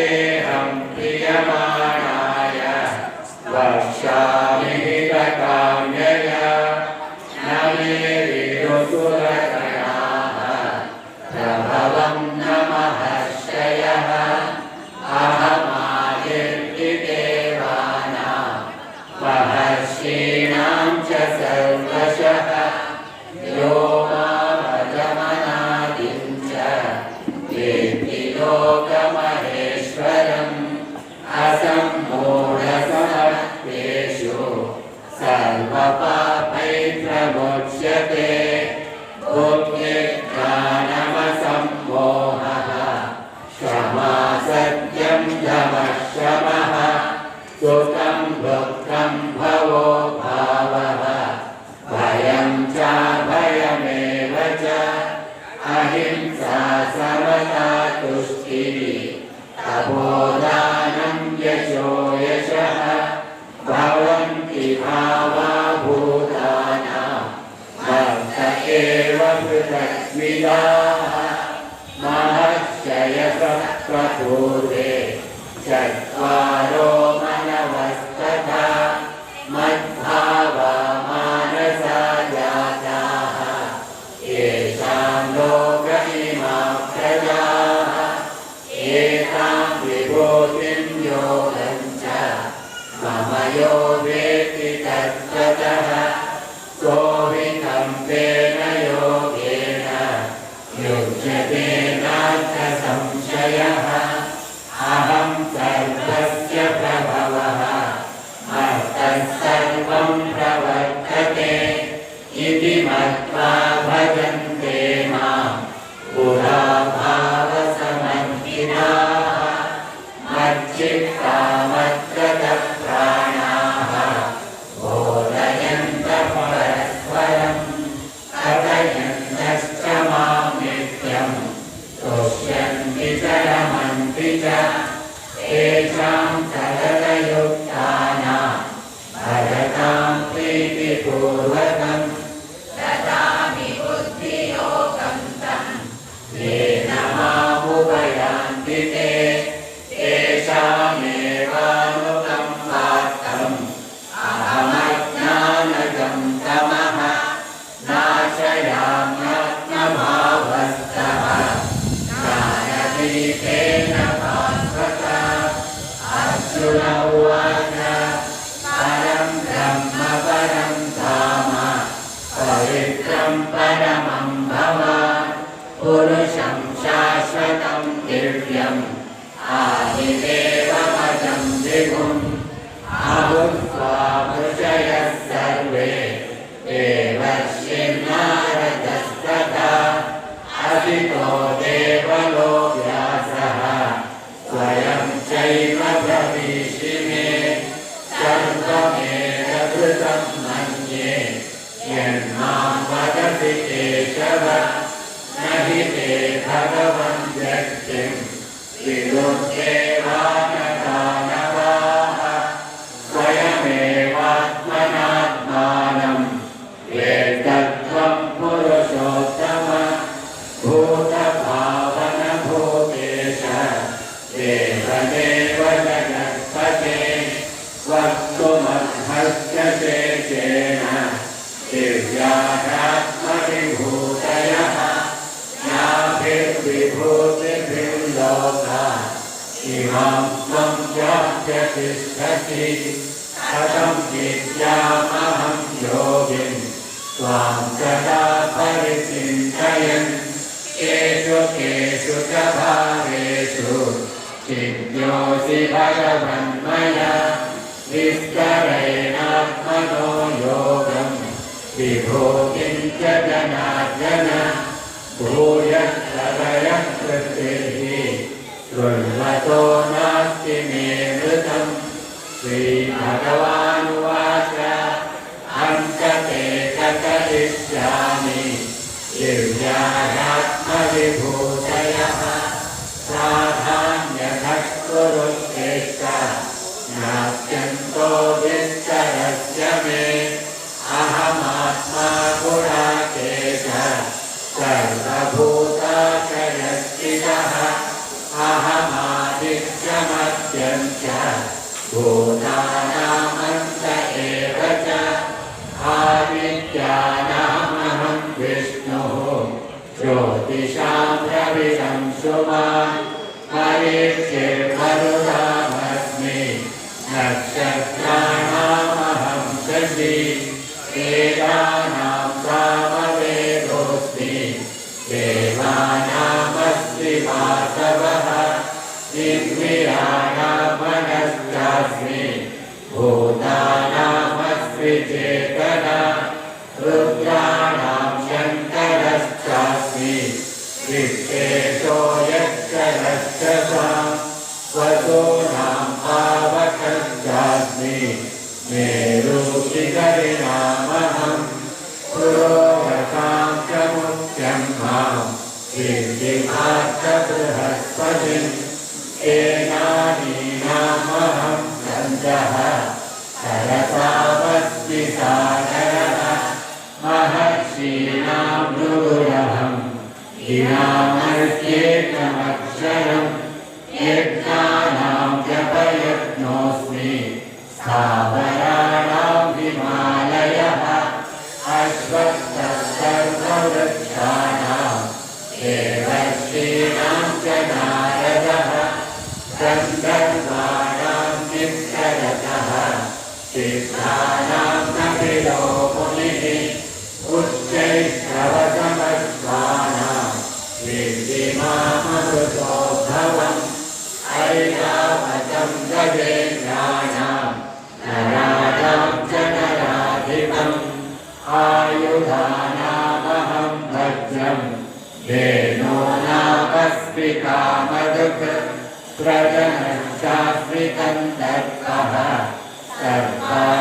day. शमः सुखं दुःखं भवो भावः भयं च भयमेव च अहिंसा समता तुष्टिः तपोदानं यशो यशः भवन्ति भावा भूतानां भक्त एव पृथक्विदाः महर्षयसत्त्वपूर्वे चत्वारो सर्वं प्रवर्तते दिव्यम् आदिदेवपदं विभुम् अभुत्वा ऋषयः सर्वे देवर्षिन्नारदस्तथा असितो देवलो व्यासः स्वयं चैव भविष्यमे सर्वमेतकृतं मन्ये यन्मां वदति केशव न हि ते भगवन् de los que van इमां त्वं तिष्ठसि कथं विद्यामहं योगिन् त्वां सदा परिचिन्तयन् केषु केषु च भावेषु चिद्योऽसि भगवन्मया विस्तरेणात्मनो योगम् विभूतिं च जनार्दन भूयः सदयः कृतिः शृण्वतो नास्ति मे मृतम् श्रीभगवानुवाच कथयिष्यामि। दिव्यात्मविभूतयः साधान्यतः कुरु नात्यन्तो विस्तरस्य मे वीराणामनस्यास्मि भूतानामस्मि चेतना रुद्राणां शङ्करश्चास्मि विश्वेशो यक्षरश्च वसूनां पावकश्चास्मि मेरुशिखरिणामहं पुरोहसां च मुख्यं मां कीर्तिमार्गबृहस्पतिम् सेनानीनामहं सन्तः सरसावत्विसागरः महर्षीणां रूढहं गिरामर्त्येकमक्षरम् भूतानामहं भज्रं येनो नापस्मिकामदुक् प्रजनश्चाश्रितं दत्तः। सर्वा